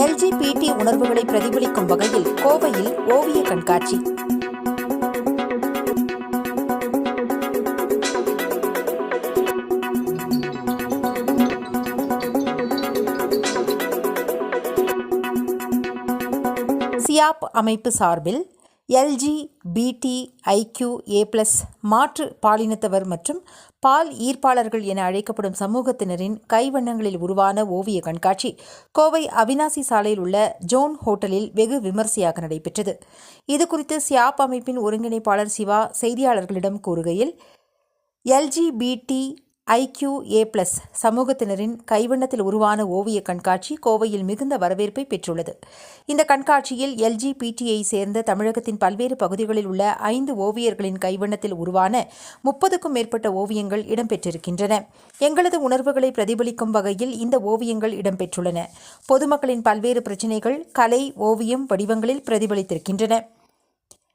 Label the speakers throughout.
Speaker 1: LGBT உணர்வுகளை பிரதிபலிக்கும் வகையில் கோவையில் ஓவிய கண்காட்சி. சியாப் அமைப்பு சார்பில் எல்ஜி பிடி ஐக்யூ ஏ பிளஸ் மாற்று பாலினத்தவர் மற்றும் பால் ஈர்ப்பாளர்கள் என அழைக்கப்படும் சமூகத்தினரின் கைவண்ணங்களில் உருவான ஓவிய கண்காட்சி கோவை அவினாசி சாலையில் உள்ள ஜோன் ஹோட்டலில் வெகு விமர்சையாக நடைபெற்றது. இதுகுறித்து சியாப் அமைப்பின் ஒருங்கிணைப்பாளர் சிவா செய்தியாளர்களிடம் கூறுகையில் எல்ஜிபிடி ஐக்யூ ஏ பிளஸ் சமூகத்தினரின் கைவண்ணத்தில் உருவான ஓவிய கண்காட்சி கோவையில் மிகுந்த வரவேற்பை பெற்றுள்ளது. இந்த கண்காட்சியில் எல்ஜிபிடியை சேர்ந்த தமிழகத்தின் பல்வேறு பகுதிகளில் உள்ள ஐந்து ஓவியர்களின் கைவண்ணத்தில் உருவான முப்பதுக்கும் மேற்பட்ட ஓவியங்கள் இடம்பெற்றிருக்கின்றன. எங்களது உணர்வுகளை பிரதிபலிக்கும் வகையில் இந்த ஓவியங்கள் இடம்பெற்றுள்ளன. பொதுமக்களின் பல்வேறு பிரச்சினைகள் கலை ஓவியம் வடிவங்களில் பிரதிபலித்திருக்கின்றன.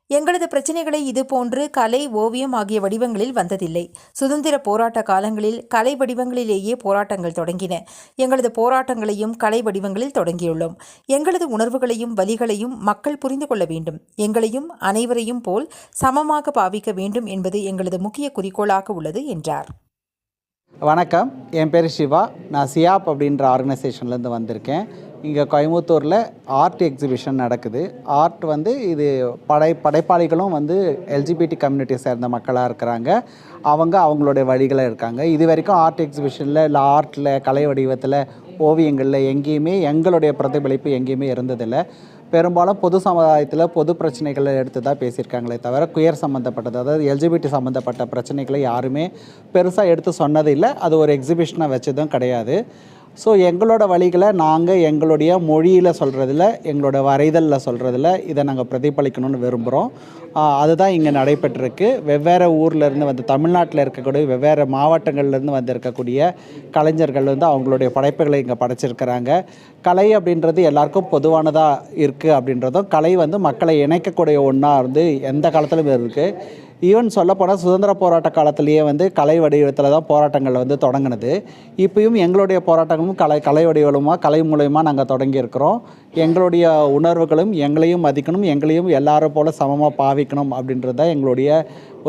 Speaker 1: எங்களது பிரச்சனைகளை இதுபோன்று கலை ஓவியம் ஆகிய வடிவங்களில் வந்ததில்லை. சுதந்திர போராட்ட காலங்களில் கலை வடிவங்களிலேயே போராட்டங்கள் தொடங்கின. எங்களது போராட்டங்களையும் கலை வடிவங்களில் தொடங்கியுள்ளோம். எங்களது உணர்வுகளையும் வலிகளையும் மக்கள் புரிந்து கொள்ள வேண்டும். எங்களையும் அனைவரையும் போல் சமமாக பாவிக்க வேண்டும் என்பது எங்களது முக்கிய குறிக்கோளாக உள்ளது என்றார்.
Speaker 2: வணக்கம். என் பேர் சிவா. நான் சியாப் அப்படின்ற ஆர்கனைசேஷன்லேருந்து வந்திருக்கேன். இங்கே கோயம்புத்தூரில் ஆர்ட் எக்ஸிபிஷன் நடக்குது. ஆர்ட் வந்து இது படை படைப்பாளிகளும் வந்து எல்ஜிபிடி கம்யூனிட்டியை சேர்ந்த மக்களாக இருக்கிறாங்க. அவங்க அவங்களுடைய வழிகளை இருக்காங்க. இது வரைக்கும் ஆர்ட் எக்ஸிபிஷனில் இல்லை ஆர்ட்டில் கலை வடிவத்தில் ஓவியங்களில் எங்கேயுமே எங்களுடைய பிரதிபலிப்பு எங்கேயுமே இருந்ததில்லை. பெரும்பாலும் பொது சமுதாயத்தில் பொது பிரச்சனைகளை எடுத்து தான் பேசியிருக்காங்களே தவிர குயர் சம்மந்தப்பட்டது அதாவது எல்ஜிபிடி சம்மந்தப்பட்ட பிரச்சனைகளை யாருமே பெருசாக எடுத்து சொன்னதில்லை. அது ஒரு எக்ஸிபிஷனை வச்சதும் கிடையாது. ஸோ எங்களோட வழிகளை நாங்கள் எங்களுடைய மொழியில் சொல்கிறதில்ல எங்களோட வரைதலில் சொல்கிறதில்ல இதை நாங்கள் பிரதிபலிக்கணும்னு விரும்புகிறோம் அதுதான் இங்கே நடைபெற்றிருக்கு. வெவ்வேறு ஊரில் இருந்து வந்து தமிழ்நாட்டில் இருக்கக்கூடிய வெவ்வேறு மாவட்டங்கள்லேருந்து வந்து இருக்கக்கூடிய கலைஞர்கள் வந்து அவங்களுடைய படைப்புகளை இங்கே படைச்சிருக்கிறாங்க. கலை அப்படின்றது எல்லாருக்கும் பொதுவானதாக இருக்குது அப்படின்றதும் கலை வந்து மக்களை இணைக்கக்கூடிய ஒன்றா வந்து எந்த காலத்திலும் இருக்குது ஈவன் சொல்லப்போனால் சுதந்திர போராட்ட காலத்திலேயே வந்து கலை வடிவத்தில் தான் போராட்டங்கள் வந்து தொடங்கினது. இப்பயும் எங்களுடைய போராட்டங்களும் கலை கலை வடிவமாக கலை மூலயமா நாங்கள் தொடங்கியிருக்கிறோம். எங்களுடைய உணர்வுகளும் எங்களையும் மதிக்கணும் எங்களையும் எல்லாரும் போல சமமாக பாவிக்கணும் அப்படின்றது தான் எங்களுடைய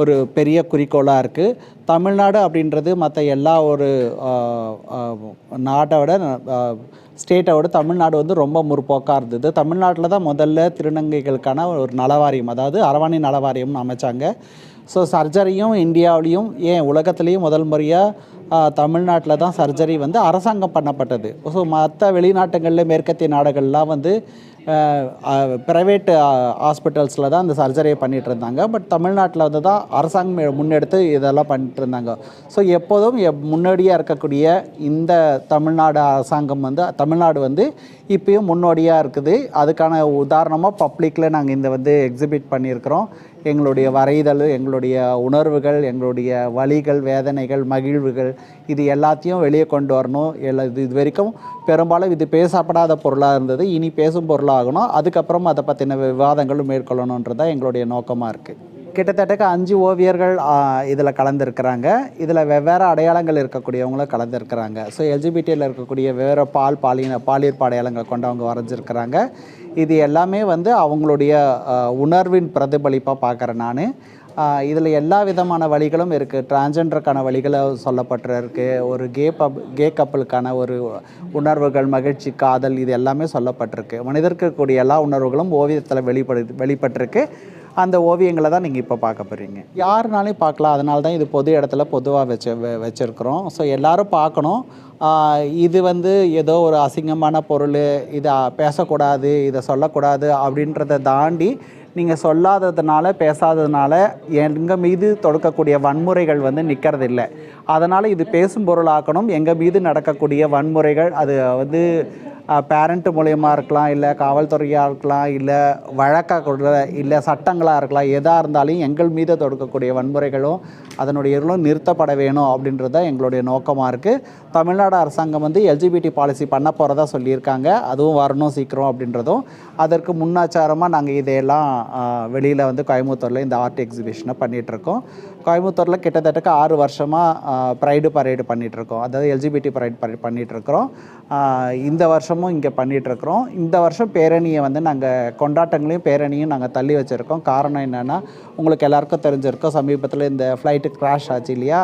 Speaker 2: ஒரு பெரிய குறிக்கோளாக இருக்குது. தமிழ்நாடு அப்படின்றது மற்ற எல்லா ஒரு ஆஹ், ஸ்டேட்டோட நாட்டை விட ஸ்டேட்டை விட தமிழ்நாடு வந்து ரொம்ப முற்போக்காக இருந்தது. தமிழ்நாட்டில் தான் முதல்ல திருநங்கைகளுக்கான ஒரு நலவாரியம் அதாவது அரவாணி நலவாரியம்னு அமைச்சாங்க. ஸோ சர்ஜரியும் இந்தியாவிலையும் ஏன் உலகத்துலேயும் முதல் முறையாக தமிழ்நாட்டில் தான் சர்ஜரி வந்து அரசாங்கம் பண்ணப்பட்டது. ஸோ மற்ற வெளிநாட்டுகளில் மேற்கத்திய நாடுகள்லாம் வந்து ப்ரைவேட் ஹாஸ்பிட்டல்ஸில் தான் அந்த சர்ஜரியை பண்ணிகிட்டு இருந்தாங்க. பட் தமிழ்நாட்டில் வந்து தான் அரசாங்கம் முன்னெடுத்து இதெல்லாம் பண்ணிட்டு இருந்தாங்க. ஸோ எப்போதும் எப் முன்னோடியாக இருக்கக்கூடிய இந்த தமிழ்நாடு அரசாங்கம் வந்து தமிழ்நாடு வந்து இப்பயும் முன்னோடியாக இருக்குது. அதுக்கான உதாரணமாக பப்ளிக்கில் நாங்கள் இந்த வந்து எக்ஸிபிட் பண்ணியிருக்கிறோம். எங்களுடைய வரைதல் எங்களுடைய உணர்வுகள் எங்களுடைய வழிகள் வேதனைகள் மகிழ்வுகள் இது எல்லாத்தையும் வெளியே கொண்டு வரணும். எல்லா இது இது வரைக்கும் பெரும்பாலும் இது பேசப்படாத பொருளாக இருந்தது. இனி பேசும் பொருளாகணும். அதுக்கப்புறம் அதை பற்றின விவாதங்களும் மேற்கொள்ளணுன்றது தான் எங்களுடைய நோக்கமாக இருக்குது கிட்டத்தட்ட அஞ்சு ஓவியர்கள் இதில் கலந்துருக்கிறாங்க. இதில் வெவ்வேறு அடையாளங்கள் இருக்கக்கூடியவங்களும் கலந்துருக்கிறாங்க. ஸோ எல்ஜிபிடியில் இருக்கக்கூடிய வேறு பால் பாலின பாலியற்ப அடையாளங்களை கொண்டவங்க வரைஞ்சிருக்கிறாங்க. இது எல்லாமே வந்து அவங்களுடைய உணர்வின் பிரதிபலிப்பாக பார்க்குறேன் நான். இதில் எல்லா விதமான வழிகளும் இருக்குது டிரான்ஜெண்டருக்கான வழிகளை சொல்லப்பட்டிருக்கு. ஒரு கே பப் கே கப்பலுக்கான ஒரு உணர்வுகள் மகிழ்ச்சி காதல் இது எல்லாமே சொல்லப்பட்டிருக்கு. மனிதர்க்கக்கூடிய எல்லா உணர்வுகளும் ஓவியத்தில் வெளிப்படு வெளிப்பட்டிருக்கு. அந்த ஓவியங்களை தான் நீங்கள் இப்போ பார்க்க போகிறீங்க யாருனாலையும் பார்க்கலாம். அதனால தான் இது பொது இடத்துல பொதுவாக வச்சு வ- ஸோ எல்லாரும் பார்க்கணும். இது வந்து ஏதோ ஒரு அசிங்கமான பொருள். இதை பேசக்கூடாது இதை சொல்லக்கூடாது அப்படின்றத தாண்டி நீங்கள் சொல்லாததுனால பேசாததுனால எங்கள் மீது தொடுக்கக்கூடிய வன்முறைகள் வந்து நிற்கிறது இல்லை அதனால் இது பேசும் பொருளாக்கணும். எங்கள் மீது நடக்கக்கூடிய வன்முறைகள் அது வந்து பேரண்ட் மூலியமாக இருக்கலாம் இல்லை காவல்துறையாக இருக்கலாம் இல்லை வழக்காக கூட இல்லை சட்டங்களாக இருக்கலாம் எதாக இருந்தாலும் எங்கள் மீது தொடுக்கக்கூடிய வன்முறைகளும் அதனுடைய இருளும் நிறுத்தப்பட வேணும் அப்படின்றது தான் எங்களுடைய நோக்கமாக இருக்குது தமிழ்நாடு அரசாங்கம் வந்து எல்ஜிபிடி பாலிசி பண்ண போகிறதா சொல்லியிருக்காங்க. அதுவும் வரணும் சீக்கிரம் அப்படின்றதும். அதற்கு முன்னாச்சாரமாக நாங்கள் இதையெல்லாம் வெளியில் வந்து கோயம்புத்தூரில் இந்த ஆர்ட் எக்ஸிபிஷனை பண்ணிகிட்ருக்கோம் கோயம்புத்தூரில் கிட்டத்தட்ட ஆறு வருஷமாக ப்ரைடு பரேடு பண்ணிகிட்ருக்கோம் அதாவது எல்ஜிபிடி பரைட் பரேட் பண்ணிகிட்ருக்குறோம் இந்த வருஷமும் இங்கே பண்ணிகிட்ருக்குறோம் இந்த வருஷம் பேரணியை வந்து நாங்கள் கொண்டாட்டங்களையும் பேரணியும் நாங்கள் தள்ளி வச்சுருக்கோம். காரணம் என்னென்னா உங்களுக்கு எல்லாருக்கும் தெரிஞ்சிருக்கோம் சமீபத்தில் இந்த ஃப்ளைட்டு க்ராஷ் ஆச்சு இல்லையா?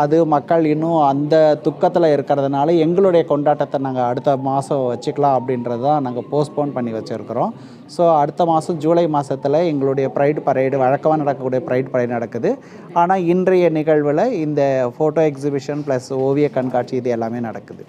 Speaker 2: அது மக்கள் இன்னும் அந்த துக்கத்தில் இருக்கிறதுனால எங்களுடைய கொண்டாட்டத்தை நாங்கள் அடுத்த மாதம் வச்சுக்கலாம் அப்படின்றது தான் நாங்கள் போஸ்ட்போன் பண்ணி வச்சுருக்கிறோம். ஸோ அடுத்த மாதம் ஜூலை மாதத்தில் எங்களுடைய ப்ரைடு பரேடு வழக்கமாக நடக்கக்கூடிய ப்ரைட் பரேடு நடக்குது. ஆனால் இன்றைய நிகழ்வில் இந்த ஃபோட்டோ எக்ஸிபிஷன் ப்ளஸ் ஓவிய கண்காட்சி இது எல்லாமே நடக்குது.